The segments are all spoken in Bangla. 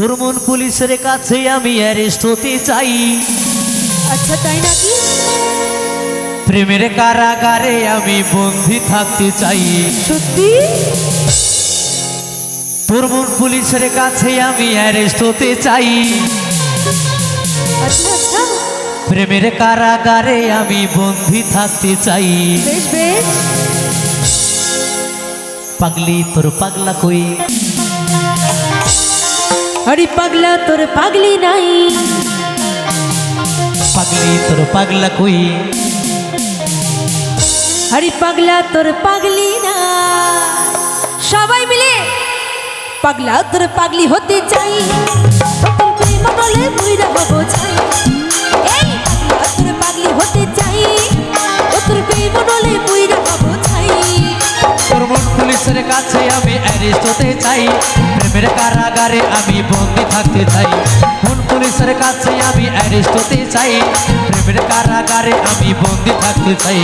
তোর মন পুলিশের কাছে আমি অ্যারেস্ট হতে চাই। আচ্ছা তাই নাকি? প্রেমের কারাগারে আমি বন্দি থাকতে চাই। সত্যি? পুলিশের কাছে আমি অ্যারেস্ট হতে চাই। আচ্ছা আচ্ছা। প্রেমের কারাগারে আমি বন্দি থাকতে চাই। বেশ বেশ। পাগলি তোর পাগলা কই? আরে পাগলা তোর পাগলি নাই। পাগলি তোর পাগলা কই? আরে পাগলা তোর পাগলি না সবাই মিলে পাগলা তোর পাগলি হতে চাই। প্রথম প্রেম বলে কাছে আমি অ্যারেস্ট হতে চাই। প্রেমের কারাগারে আমি বন্দি থাকতে চাই। মন পুলিশের কাছে আমি অ্যারেস্ট হতে চাই? প্রেমের কারাগারে আমি বন্দি থাকতে চাই।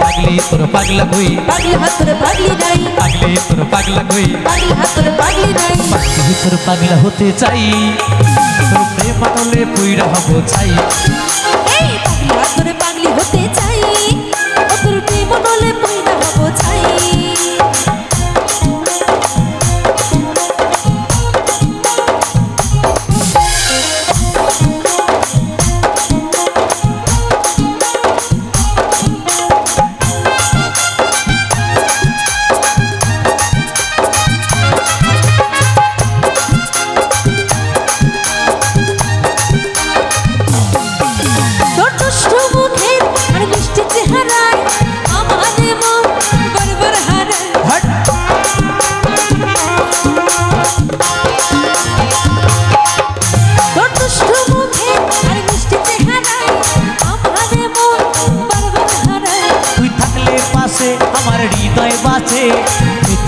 পাগলি তোর পাগলা কই? পাগলা তোর পাগলি নাই। পাগলি তোর পাগলা কই? পাগলা তোর পাগলি নাই। পাগলি তোর পাগলা হতে চাই। তোর প্রেম আনলে পুইরা হব চাই। এই পাগলি হতে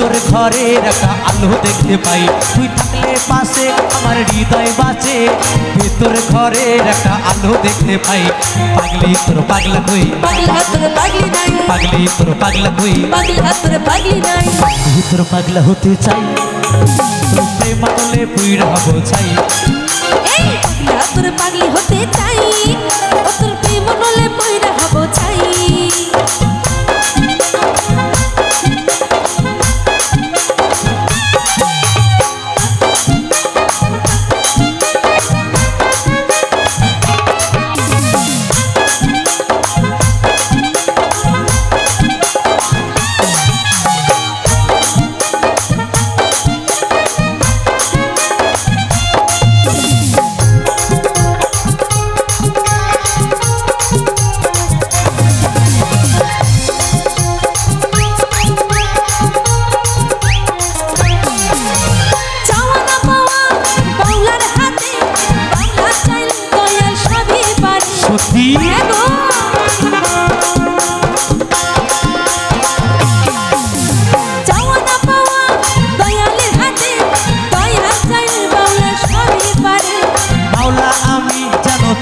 ভিতর ঘরে রাখা আলো দেখতে পাই। তুই থাকলে পাশে আমার হৃদয় বাঁচে। ভিতর ঘরে রাখা আলো দেখতে পাই। পাগলি তোর পাগলা কই পাগলা তোর পাগলি নাই। পাগলি তোর পাগলা কই পাগলা তোর পাগলি নাই। তোর পাগলা হতে চাই। তোর প্রেম আনলে পুইরা হব চাই তোর পাগলি হতে চাই।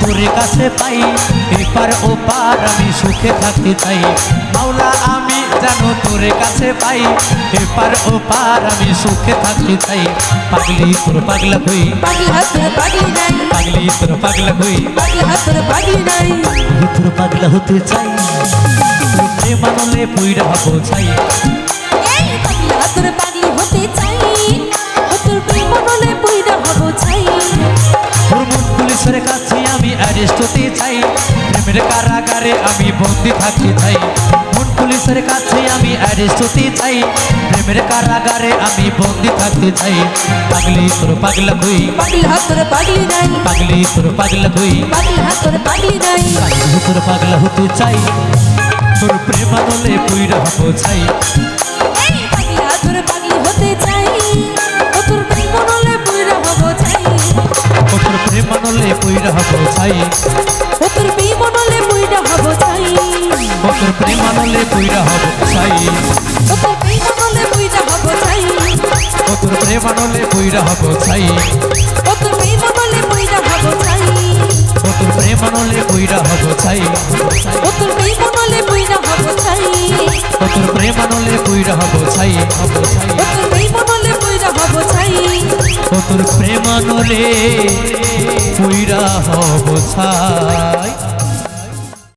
তোর কাছে পাই এপার ওপার আমি সুখে থাকতে চাই মাওলা আমি যেন তোর কাছে পাই এপার ওপার আমি সুখে থাকতে চাই পাগলি তোর পাগলা কই পাগলা তোর পাগলি পাগলি তোর পাগলা হতে চাই। তোর প্রেম আনলে পুইরা হব চাই। অ্যারেস্ট হতে চাই। প্রেমের কারাগারে আমি বন্দি থাকতে চাই। মন পুলিশের কাছে আমি অ্যারেস্ট হতে চাই। প্রেমের কারাগারে আমি বন্দি থাকতে চাই। পাগলি তোর পাগলা কই পাগলা তোর পাগলি নাই। পাগলি তোর পাগলা কই পাগলা তোর পাগলি নাই। পাগলি তোর পাগলা হতে চাই। তোর প্রেম আনলে পুইরা হব চাই। পাগলা তোর পাগলি হতে চাই। হব চাই ও তোর প্রেম নলে পয়রা হব চাই ও তোর প্রেম আনলে পুইরা হব চাই ও তোর প্রেম নলে পয়রা হব চাই ও তোর প্রেম আনলে পুইরা হব চাই ও তোর প্রেম নলে পয়রা হব চাই ও তোর প্রেম আনলে পুইরা হব চাই ও তোর প্রেম নলে পয়রা হব চাই ও তোর প্রেম আনলে পুইরা হব চাই হব চাই ও তোর প্রেম নলে পয়রা হব চাই ও তোর প্রেমানলে পুইরা হব ছাই